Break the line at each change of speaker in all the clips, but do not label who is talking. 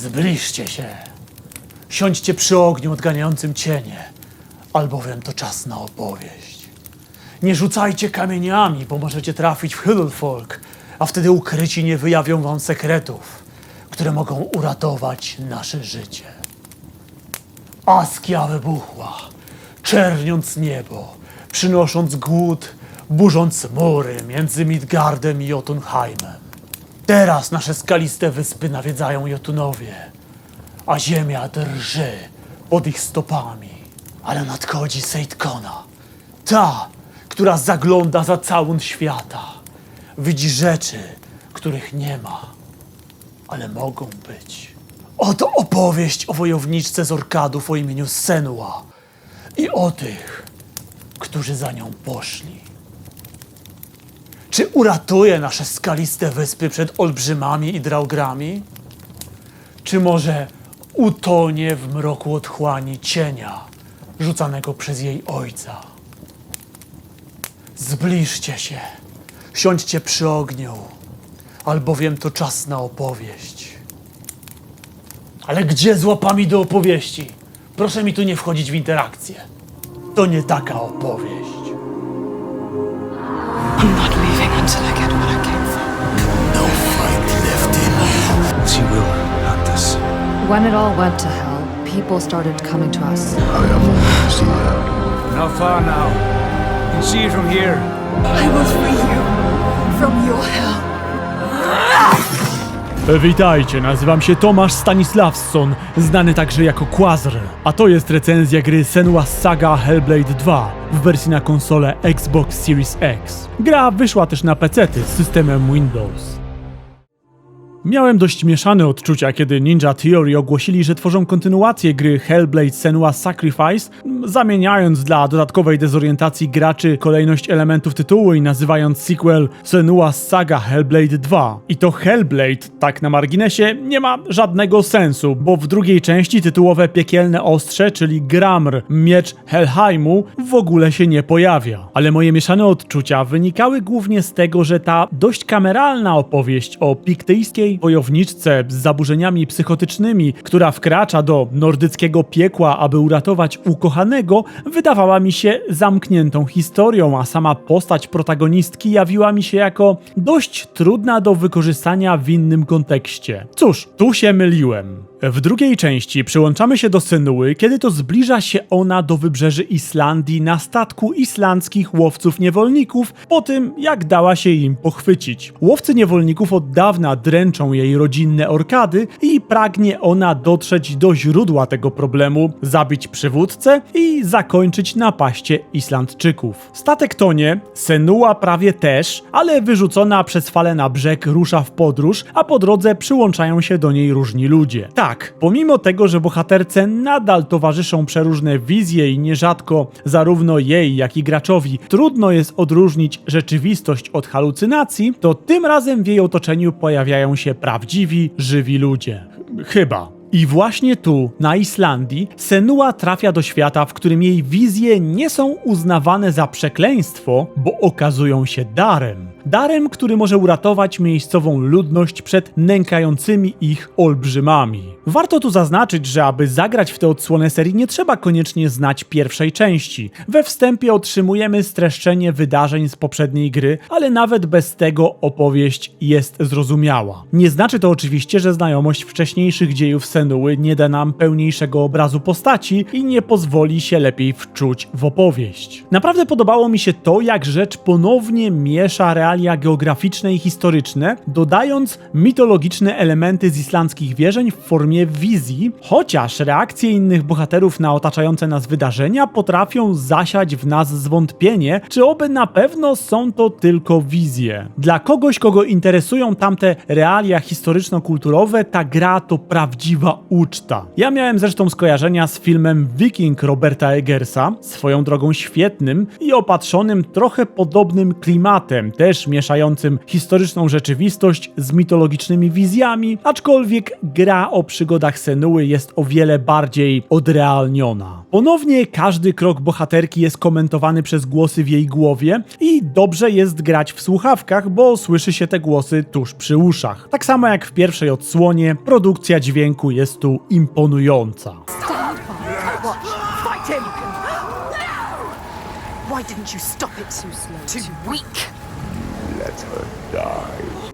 Zbliżcie się. Siądźcie przy ogniu odganiającym cienie, albowiem to czas na opowieść. Nie rzucajcie kamieniami, bo możecie trafić w Hyddlefolk, a wtedy ukryci nie wyjawią wam sekretów, które mogą uratować nasze życie. Askia wybuchła, czerniąc niebo, przynosząc głód, burząc mury między Midgardem i Jotunheimem. Teraz nasze skaliste wyspy nawiedzają Jotunowie, a ziemia drży pod ich stopami. Ale nadchodzi Sejtkona, ta, która zagląda za całun świata. Widzi rzeczy, których nie ma, ale mogą być. Oto opowieść o wojowniczce z Orkadów o imieniu Senua i o tych, którzy za nią poszli. Czy uratuje nasze skaliste wyspy przed olbrzymami i draugrami? Czy może utonie w mroku otchłani cienia rzucanego przez jej ojca? Zbliżcie się, siądźcie przy ogniu, albowiem to czas na opowieść. Ale gdzie z łapami do opowieści? Proszę mi tu nie wchodzić w interakcję. To nie taka opowieść.
When it all went to hell, people started coming to us.
I have already seen her.
Not far now. You can see it from here.
I will free you from your hell.
Witajcie, nazywam się Tomasz Stanisławson, znany także jako Quazr, a to jest recenzja gry Senua Saga Hellblade 2 w wersji na konsolę Xbox Series X. Gra wyszła też na PC z systemem Windows. Miałem dość mieszane odczucia, kiedy Ninja Theory ogłosili, że tworzą kontynuację gry Hellblade Senua Sacrifice, zamieniając dla dodatkowej dezorientacji graczy kolejność elementów tytułu i nazywając sequel Senua Saga Hellblade 2. I to Hellblade, tak na marginesie, nie ma żadnego sensu, bo w drugiej części tytułowe piekielne ostrze, czyli Gramr, miecz Helheimu, w ogóle się nie pojawia. Ale moje mieszane odczucia wynikały głównie z tego, że ta dość kameralna opowieść o piktyjskiej wojowniczce z zaburzeniami psychotycznymi, która wkracza do nordyckiego piekła, aby uratować ukochanego, wydawała mi się zamkniętą historią, a sama postać protagonistki jawiła mi się jako dość trudna do wykorzystania w innym kontekście. Cóż, tu się myliłem. W drugiej części przyłączamy się do Senuły, kiedy to zbliża się ona do wybrzeży Islandii na statku islandzkich łowców niewolników, po tym jak dała się im pochwycić. Łowcy niewolników od dawna dręczą jej rodzinne orkady i pragnie ona dotrzeć do źródła tego problemu, zabić przywódcę i zakończyć napaście Islandczyków. Statek tonie, Senua prawie też, ale wyrzucona przez falę na brzeg rusza w podróż, a po drodze przyłączają się do niej różni ludzie. Tak, pomimo tego, że bohaterce nadal towarzyszą przeróżne wizje i nierzadko zarówno jej, jak i graczowi trudno jest odróżnić rzeczywistość od halucynacji, to tym razem w jej otoczeniu pojawiają się prawdziwi, żywi ludzie. Chyba. I właśnie tu, na Islandii, Senua trafia do świata, w którym jej wizje nie są uznawane za przekleństwo, bo okazują się darem. Darem, który może uratować miejscową ludność przed nękającymi ich olbrzymami. Warto tu zaznaczyć, że aby zagrać w tę odsłonę serii nie trzeba koniecznie znać pierwszej części. We wstępie otrzymujemy streszczenie wydarzeń z poprzedniej gry, ale nawet bez tego opowieść jest zrozumiała. Nie znaczy to oczywiście, że znajomość wcześniejszych dziejów Senuły nie da nam pełniejszego obrazu postaci i nie pozwoli się lepiej wczuć w opowieść. Naprawdę podobało mi się to, jak rzecz ponownie miesza realia geograficzne i historyczne, dodając mitologiczne elementy z islandzkich wierzeń w formie wizji, chociaż reakcje innych bohaterów na otaczające nas wydarzenia potrafią zasiać w nas zwątpienie, czy oby na pewno są to tylko wizje. Dla kogoś, kogo interesują tamte realia historyczno-kulturowe, ta gra to prawdziwa uczta. Ja miałem zresztą skojarzenia z filmem Viking Roberta Eggersa, swoją drogą świetnym i opatrzonym trochę podobnym klimatem, też też mieszającym historyczną rzeczywistość z mitologicznymi wizjami, aczkolwiek gra o przygodach Senuły jest o wiele bardziej odrealniona. Ponownie każdy krok bohaterki jest komentowany przez głosy w jej głowie i dobrze jest grać w słuchawkach, bo słyszy się te głosy tuż przy uszach. Tak samo jak w pierwszej odsłonie, produkcja dźwięku jest tu imponująca.
Him! Why didn't you stop it? Too weak.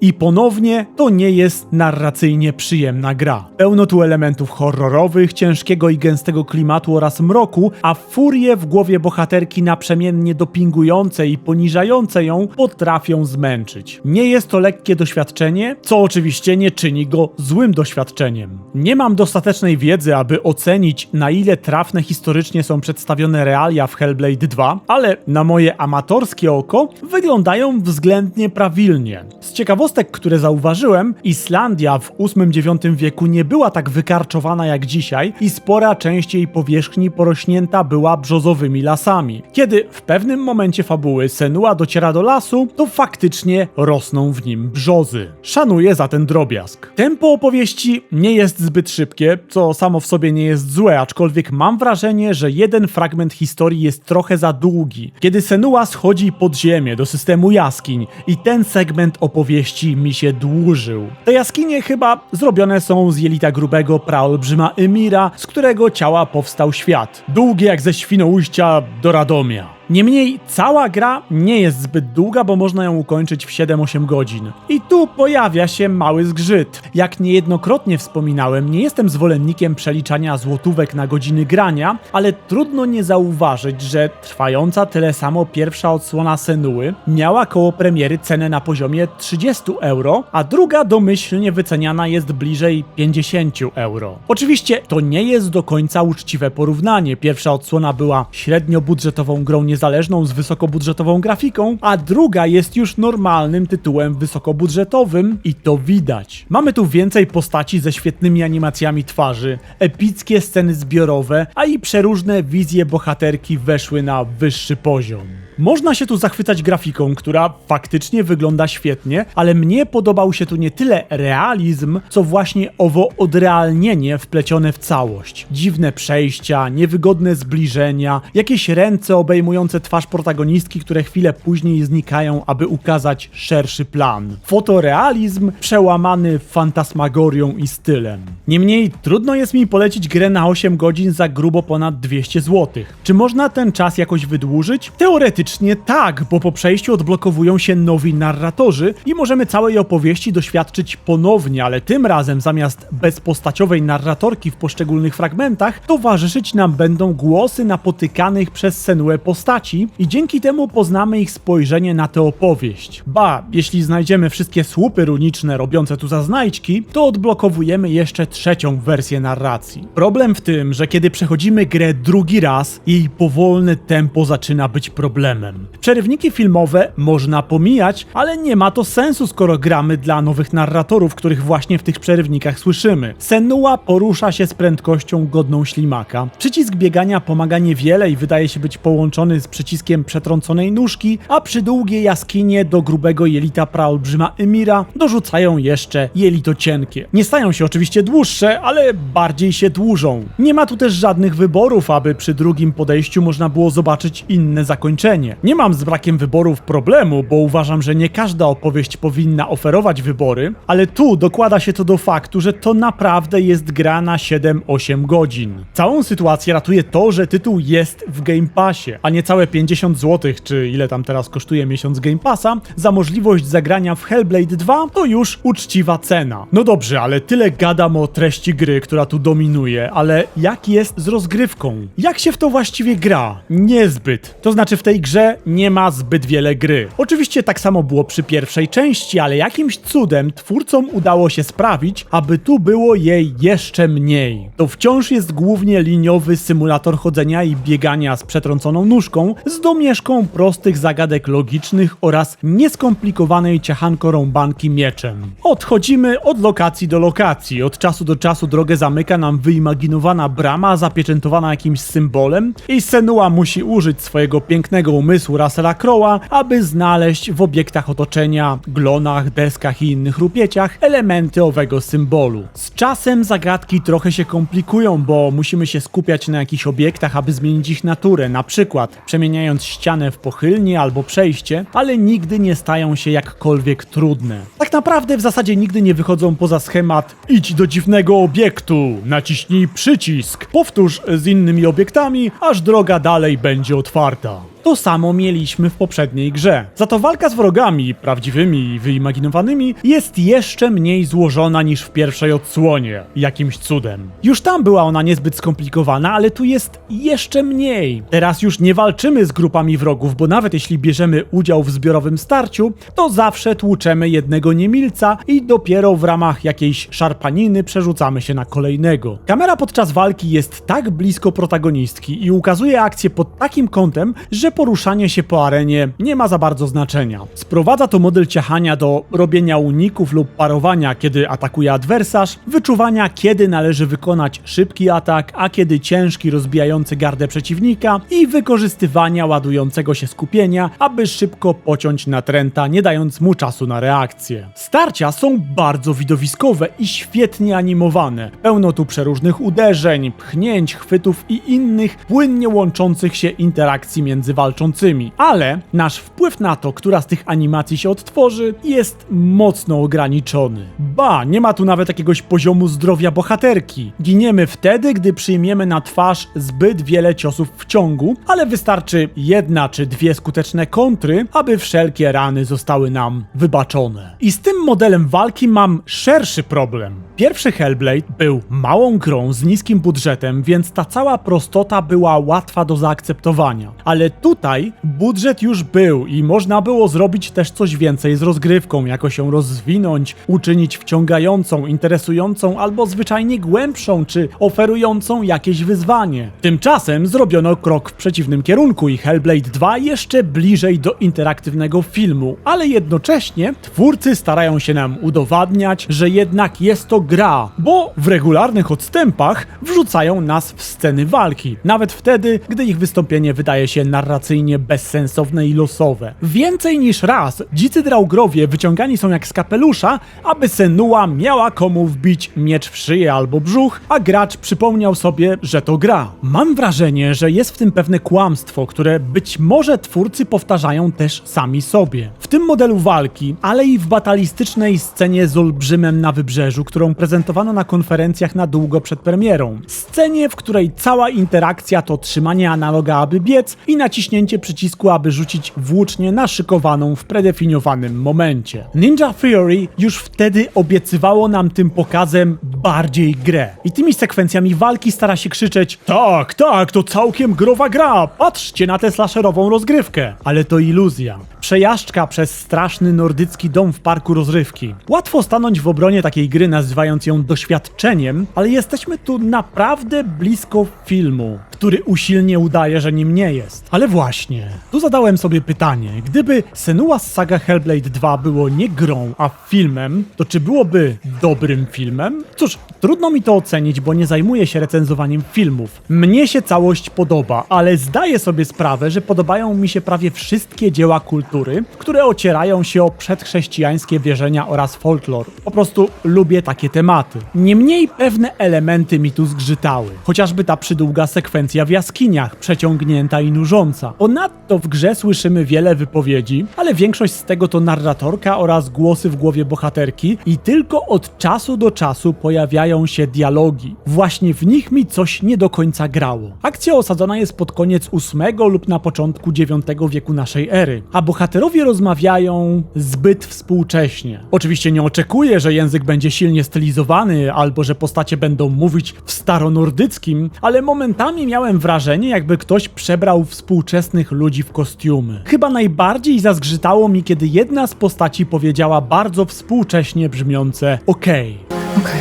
I ponownie to nie jest narracyjnie przyjemna gra. Pełno tu elementów horrorowych, ciężkiego i gęstego klimatu oraz mroku, a furie w głowie bohaterki naprzemiennie dopingujące i poniżające ją potrafią zmęczyć. Nie jest to lekkie doświadczenie, co oczywiście nie czyni go złym doświadczeniem. Nie mam dostatecznej wiedzy, aby ocenić na ile trafne historycznie są przedstawione realia w Hellblade 2, ale na moje amatorskie oko wyglądają względnie prawilnie. Z ciekawostek, które zauważyłem, Islandia w VIII-IX wieku nie była tak wykarczowana jak dzisiaj i spora część jej powierzchni porośnięta była brzozowymi lasami. Kiedy w pewnym momencie fabuły Senua dociera do lasu, to faktycznie rosną w nim brzozy. Szanuję za ten drobiazg. Tempo opowieści nie jest zbyt szybkie, co samo w sobie nie jest złe, aczkolwiek mam wrażenie, że jeden fragment historii jest trochę za długi. Kiedy Senua schodzi pod ziemię do systemu jaskiń i ten segment opowieści mi się dłużył. Te jaskinie chyba zrobione są z jelita grubego praolbrzyma Emira, z którego ciała powstał świat. Długie jak ze Świnoujścia do Radomia. Niemniej cała gra nie jest zbyt długa, bo można ją ukończyć w 7-8 godzin. I tu pojawia się mały zgrzyt. Jak niejednokrotnie wspominałem, nie jestem zwolennikiem przeliczania złotówek na godziny grania, ale trudno nie zauważyć, że trwająca tyle samo pierwsza odsłona Senuły miała koło premiery cenę na poziomie 30 euro, a druga domyślnie wyceniana jest bliżej 50 euro. Oczywiście to nie jest do końca uczciwe porównanie. Pierwsza odsłona była średnio budżetową grą niezależną z wysokobudżetową grafiką, a druga jest już normalnym tytułem wysokobudżetowym i to widać. Mamy tu więcej postaci ze świetnymi animacjami twarzy, epickie sceny zbiorowe, a i przeróżne wizje bohaterki weszły na wyższy poziom. Można się tu zachwycać grafiką, która faktycznie wygląda świetnie, ale mnie podobał się tu nie tyle realizm, co właśnie owo odrealnienie wplecione w całość. Dziwne przejścia, niewygodne zbliżenia, jakieś ręce obejmujące twarz protagonistki, które chwilę później znikają, aby ukazać szerszy plan. Fotorealizm przełamany fantasmagorią i stylem. Niemniej trudno jest mi polecić grę na 8 godzin za grubo ponad 200 zł. Czy można ten czas jakoś wydłużyć? Teoretycznie tak, bo po przejściu odblokowują się nowi narratorzy i możemy całej opowieści doświadczyć ponownie, ale tym razem zamiast bezpostaciowej narratorki w poszczególnych fragmentach, towarzyszyć nam będą głosy napotykanych przez Senuę postaci i dzięki temu poznamy ich spojrzenie na tę opowieść. Ba, jeśli znajdziemy wszystkie słupy runiczne robiące tu zaznajdźki, to odblokowujemy jeszcze trzecią wersję narracji. Problem w tym, że kiedy przechodzimy grę drugi raz, jej powolne tempo zaczyna być problemem. Przerywniki filmowe można pomijać, ale nie ma to sensu, skoro gramy dla nowych narratorów, których właśnie w tych przerywnikach słyszymy. Senua porusza się z prędkością godną ślimaka. Przycisk biegania pomaga niewiele i wydaje się być połączony z przyciskiem przetrąconej nóżki, a przy długiej jaskinie do grubego jelita praolbrzyma Emira dorzucają jeszcze jelito cienkie. Nie stają się oczywiście dłuższe, ale bardziej się dłużą. Nie ma tu też żadnych wyborów, aby przy drugim podejściu można było zobaczyć inne zakończenie. Nie mam z brakiem wyborów problemu, bo uważam, że nie każda opowieść powinna oferować wybory, ale tu dokłada się to do faktu, że to naprawdę jest gra na 7-8 godzin. Całą sytuację ratuje to, że tytuł jest w Game Passie, a nie całe 50 zł, czy ile tam teraz kosztuje miesiąc Game Passa, za możliwość zagrania w Hellblade 2 to już uczciwa cena. No dobrze, ale tyle gadam o treści gry, która tu dominuje, ale jak jest z rozgrywką? Jak się w to właściwie gra? Niezbyt. To znaczy w tej grze nie ma zbyt wiele gry. Oczywiście tak samo było przy pierwszej części, ale jakimś cudem twórcom udało się sprawić, aby tu było jej jeszcze mniej. To wciąż jest głównie liniowy symulator chodzenia i biegania z przetrąconą nóżką, z domieszką prostych zagadek logicznych oraz nieskomplikowanej ciachanko rąbanki mieczem. Odchodzimy od lokacji do lokacji. Od czasu do czasu drogę zamyka nam wyimaginowana brama zapieczętowana jakimś symbolem i Senua musi użyć swojego pięknego umysłu Russella Crowe'a, aby znaleźć w obiektach otoczenia, glonach, deskach i innych rupieciach elementy owego symbolu. Z czasem zagadki trochę się komplikują, bo musimy się skupiać na jakichś obiektach, aby zmienić ich naturę, na przykład przemieniając ścianę w pochylnię albo przejście, ale nigdy nie stają się jakkolwiek trudne. Tak naprawdę w zasadzie nigdy nie wychodzą poza schemat idź do dziwnego obiektu, naciśnij przycisk, powtórz z innymi obiektami, aż droga dalej będzie otwarta. To samo mieliśmy w poprzedniej grze. Za to walka z wrogami, prawdziwymi i wyimaginowanymi, jest jeszcze mniej złożona niż w pierwszej odsłonie. Jakimś cudem. Już tam była ona niezbyt skomplikowana, ale tu jest jeszcze mniej. Teraz już nie walczymy z grupami wrogów, bo nawet jeśli bierzemy udział w zbiorowym starciu, to zawsze tłuczemy jednego niemilca i dopiero w ramach jakiejś szarpaniny przerzucamy się na kolejnego. Kamera podczas walki jest tak blisko protagonistki i ukazuje akcję pod takim kątem, że poruszanie się po arenie nie ma za bardzo znaczenia. Sprowadza to model ciachania do robienia uników lub parowania, kiedy atakuje adwersarz, wyczuwania, kiedy należy wykonać szybki atak, a kiedy ciężki, rozbijający gardę przeciwnika i wykorzystywania ładującego się skupienia, aby szybko pociąć natręta, nie dając mu czasu na reakcję. Starcia są bardzo widowiskowe i świetnie animowane. Pełno tu przeróżnych uderzeń, pchnięć, chwytów i innych płynnie łączących się interakcji między walczącymi. Ale nasz wpływ na to, która z tych animacji się odtworzy, jest mocno ograniczony. Ba, nie ma tu nawet jakiegoś poziomu zdrowia bohaterki. Giniemy wtedy, gdy przyjmiemy na twarz zbyt wiele ciosów w ciągu, ale wystarczy jedna czy dwie skuteczne kontry, aby wszelkie rany zostały nam wybaczone. I z tym modelem walki mam szerszy problem. Pierwszy Hellblade był małą grą z niskim budżetem, więc ta cała prostota była łatwa do zaakceptowania. Ale tutaj budżet już był i można było zrobić też coś więcej z rozgrywką, jako się rozwinąć, uczynić wciągającą, interesującą albo zwyczajnie głębszą, czy oferującą jakieś wyzwanie. Tymczasem zrobiono krok w przeciwnym kierunku i Hellblade 2 jeszcze bliżej do interaktywnego filmu, ale jednocześnie twórcy starają się nam udowadniać, że jednak jest to gra, bo w regularnych odstępach wrzucają nas w sceny walki, nawet wtedy, gdy ich wystąpienie wydaje się narracyjnie bezsensowne i losowe. Więcej niż raz dzicy draugrowie wyciągani są jak z kapelusza, aby Senua miała komu wbić miecz w szyję albo brzuch, a gracz przypomniał sobie, że to gra. Mam wrażenie, że jest w tym pewne kłamstwo, które być może twórcy powtarzają też sami sobie. W tym modelu walki, ale i w batalistycznej scenie z olbrzymem na wybrzeżu, którą prezentowano na konferencjach na długo przed premierą. Scenie, w której cała interakcja to trzymanie analoga, aby biec i naciśnięcie przycisku, aby rzucić włócznie naszykowaną w predefiniowanym momencie. Ninja Theory już wtedy obiecywało nam tym pokazem bardziej grę. I tymi sekwencjami walki stara się krzyczeć Tak, tak, to całkiem growa gra, patrzcie na tę slasherową rozgrywkę. Ale to iluzja. Przejażdżka przez straszny nordycki dom w parku rozrywki. Łatwo stanąć w obronie takiej gry, nazywając ją doświadczeniem, ale jesteśmy tu naprawdę blisko filmu, który usilnie udaje, że nim nie jest. Ale właśnie, tu zadałem sobie pytanie, gdyby Senua's Saga Hellblade 2 było nie grą, a filmem, to czy byłoby dobrym filmem? Cóż, trudno mi to ocenić, bo nie zajmuję się recenzowaniem filmów. Mnie się całość podoba, ale zdaję sobie sprawę, że podobają mi się prawie wszystkie dzieła kultury, które ocierają się o przedchrześcijańskie wierzenia oraz folklor. Po prostu lubię takie tematy. Niemniej pewne elementy mi tu zgrzytały. Chociażby ta przydługa sekwencja w jaskiniach, przeciągnięta i nużąca. Ponadto w grze słyszymy wiele wypowiedzi, ale większość z tego to narratorka oraz głosy w głowie bohaterki i tylko od czasu do czasu pojawiają się dialogi. Właśnie w nich mi coś nie do końca grało. Akcja osadzona jest pod koniec VIII lub na początku IX wieku naszej ery, a bohaterowie rozmawiają zbyt współcześnie. Oczywiście nie oczekuję, że język będzie silnie stylizowany albo że postacie będą mówić w staronordyckim, ale momentami miałem wrażenie, jakby ktoś przebrał współczesnych ludzi w kostiumy. Chyba najbardziej zazgrzytało mi, kiedy jedna z postaci powiedziała bardzo współcześnie brzmiące okej.
Okay.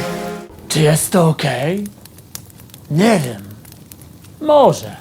Czy jest to okej? Nie wiem. Może.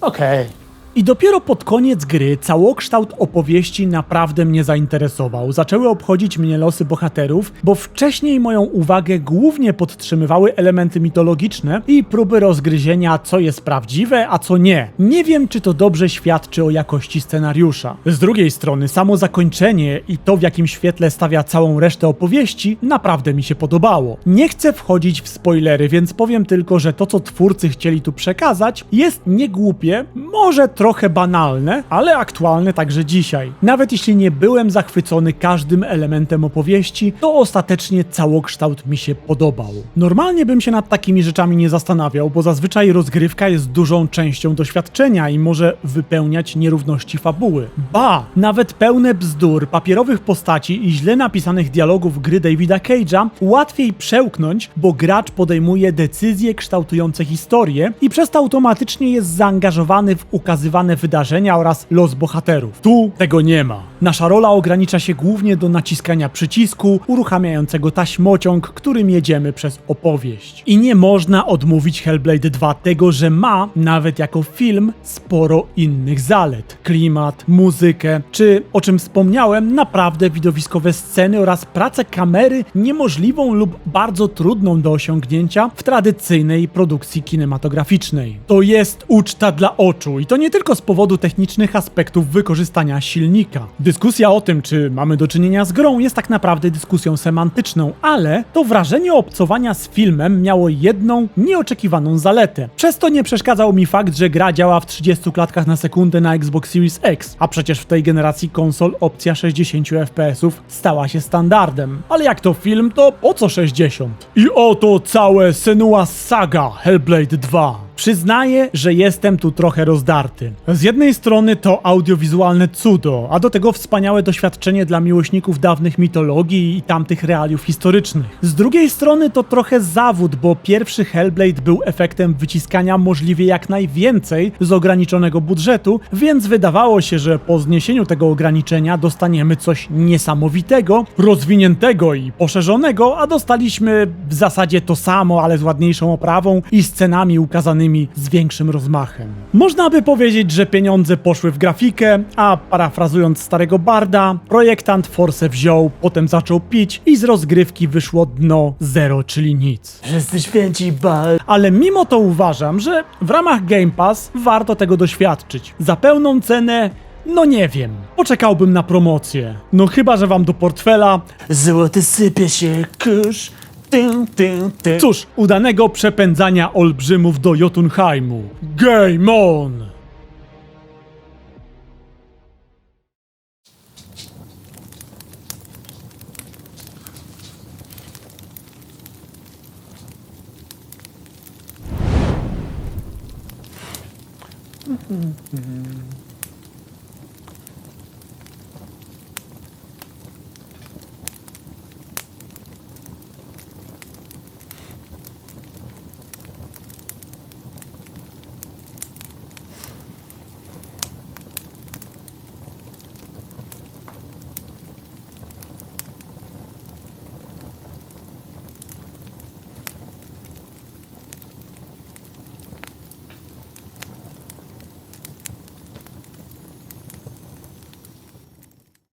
Okej. I dopiero pod koniec gry całokształt opowieści naprawdę mnie zainteresował. Zaczęły obchodzić mnie losy bohaterów, bo wcześniej moją uwagę głównie podtrzymywały elementy mitologiczne i próby rozgryzienia, co jest prawdziwe, a co nie. Nie wiem, czy to dobrze świadczy o jakości scenariusza. Z drugiej strony, samo zakończenie i to, w jakim świetle stawia całą resztę opowieści, naprawdę mi się podobało. Nie chcę wchodzić w spoilery, więc powiem tylko, że to, co twórcy chcieli tu przekazać, jest niegłupie, może trochę banalne, ale aktualne także dzisiaj. Nawet jeśli nie byłem zachwycony każdym elementem opowieści, to ostatecznie całokształt mi się podobał. Normalnie bym się nad takimi rzeczami nie zastanawiał, bo zazwyczaj rozgrywka jest dużą częścią doświadczenia i może wypełniać nierówności fabuły. Ba, nawet pełne bzdur, papierowych postaci i źle napisanych dialogów gry Davida Cage'a łatwiej przełknąć, bo gracz podejmuje decyzje kształtujące historię i przez to automatycznie jest zaangażowany w ukazywane wydarzenia oraz los bohaterów. Tu tego nie ma. Nasza rola ogranicza się głównie do naciskania przycisku uruchamiającego taśmociąg, którym jedziemy przez opowieść. I nie można odmówić Hellblade 2 tego, że ma, nawet jako film, sporo innych zalet. Klimat, muzykę, czy, o czym wspomniałem, naprawdę widowiskowe sceny oraz pracę kamery niemożliwą lub bardzo trudną do osiągnięcia w tradycyjnej produkcji kinematograficznej. To jest uczta dla oczu i to nie tylko z powodu technicznych aspektów wykorzystania silnika. Dyskusja o tym, czy mamy do czynienia z grą, jest tak naprawdę dyskusją semantyczną, ale to wrażenie obcowania z filmem miało jedną nieoczekiwaną zaletę. Przez to nie przeszkadzał mi fakt, że gra działa w 30 klatkach na sekundę na Xbox Series X, a przecież w tej generacji konsol opcja 60 fps stała się standardem. Ale jak to film, to po co 60? I oto całe Senua Saga Hellblade 2. Przyznaję, że jestem tu trochę rozdarty. Z jednej strony to audiowizualne cudo, a do tego wspaniałe doświadczenie dla miłośników dawnych mitologii i tamtych realiów historycznych. Z drugiej strony to trochę zawód, bo pierwszy Hellblade był efektem wyciskania możliwie jak najwięcej z ograniczonego budżetu, więc wydawało się, że po zniesieniu tego ograniczenia dostaniemy coś niesamowitego, rozwiniętego i poszerzonego, a dostaliśmy w zasadzie to samo, ale z ładniejszą oprawą i scenami ukazanymi z większym rozmachem. Można by powiedzieć, że pieniądze poszły w grafikę, a parafrazując starego barda, projektant forsę wziął, potem zaczął pić i z rozgrywki wyszło dno zero, czyli nic. Wszyscy święci bal. Ale mimo to uważam, że w ramach Game Pass warto tego doświadczyć. Za pełną cenę no nie wiem. Poczekałbym na promocję. No chyba, że wam do portfela złoty sypie się kurz. Cóż, udanego przepędzania olbrzymów do Jotunheimu. Game on!